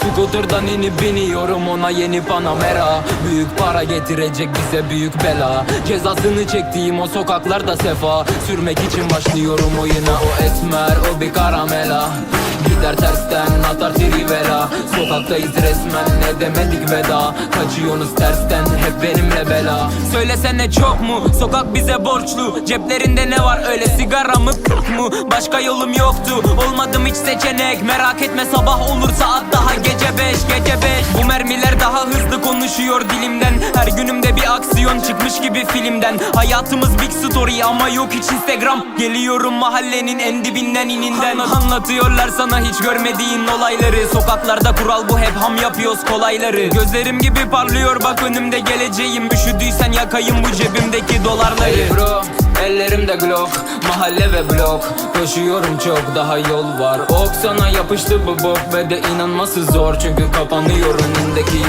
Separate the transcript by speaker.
Speaker 1: Scooter'dan inip biniyorum ona yeni Panamera. Büyük para getirecek bize büyük bela. Cezasını çektiğim o sokaklarda sefa. Sürmek için başlıyorum oyuna o esmer o bir karamela Gider tersten atar trivela. Sokaktayız resmen ne demedik veda? Kaçıyorsunuz tersten hep benimle bela. Söylesene çok mu? Sokak bize borçlu. Ceplerinde ne var? Öyle sigara mı k- mu? Başka yolum yoktu. Olmadım hiç seçenek. Merak etme sabah olur saat daha gece beş gece beş mermiler daha hızlı konuşuyor dilimden. Her günümde bir aksiyon çıkmış gibi filmden. Hayatımız big story ama yok hiç instagram. Geliyorum mahallenin en dibinden ininden. Anlatıyorlar sana hiç görmediğin olayları. Sokaklarda kural bu hep ham yapıyoruz kolayları. Gözlerim gibi parlıyor bak önümde geleceğim. Üşüdüysen yakayım bu cebimdeki dolarları. Hey bro Ellerimde glock, mahalle ve blok. Koşuyorum çok daha yol var. Ok sana yapıştı bu bok ve de inanması zor Çünkü kapanıyor de aquí